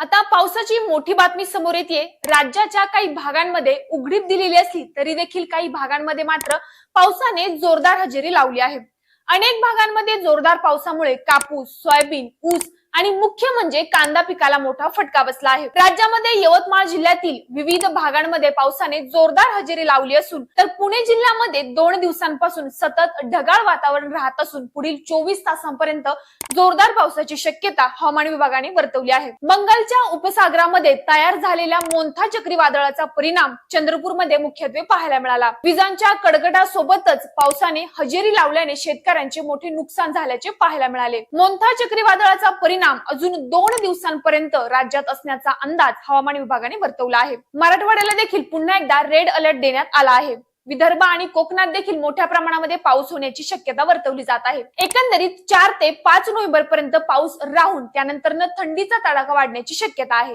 आता पावसाची मोठी बातमी समोर येते राज्याच्या काही भागांमध्ये उघडीप दिलेली असली तरी देखील काही भागांमध्ये मात्र पावसाने जोरदार हजेरी लावली आहे. अनेक भागांमध्ये जोरदार पावसामुळे कापूस सोयाबीन ऊस आणि मुख्य म्हणजे कांदा पिकाला मोठा फटका बसला आहे. राज्यामध्ये यवतमाळ जिल्ह्यातील विविध भागांमध्ये पावसाने जोरदार हजेरी लावली असून तर पुणे जिल्ह्यामध्ये दोन दिवसांपासून सतत ढगाळ वातावरण राहत असून पुढील चोवीस तासांपर्यंत जोरदार पावसाची शक्यता हवामान विभागाने वर्तवली आहे. बंगालच्या उपसागरामध्ये तयार झालेल्या मोंथा चक्रीवादळाचा परिणाम चंद्रपूरमध्ये मुख्यत्वे पाहायला मिळाला. विजांच्या कडकडासोबतच पावसाने हजेरी लावल्याने शेतकऱ्यांचे मोठे नुकसान झाल्याचे पाहायला मिळाले. मोंथा चक्रीवादळाचा परिणाम अजून दोन दिवसांपर्यंत राज्यात असण्याचा अंदाज हवामान विभागाने वर्तवला आहे. मराठवाड्याला देखील पुन्हा एकदा रेड अलर्ट देण्यात आला आहे. विदर्भ आणि कोकणात देखील मोठ्या प्रमाणामध्ये पाऊस होण्याची शक्यता वर्तवली जात आहे. एकंदरीत चार ते पाच नोव्हेंबर पर्यंत पाऊस राहून त्यानंतर थंडीचा तडाखा वाढण्याची शक्यता आहे.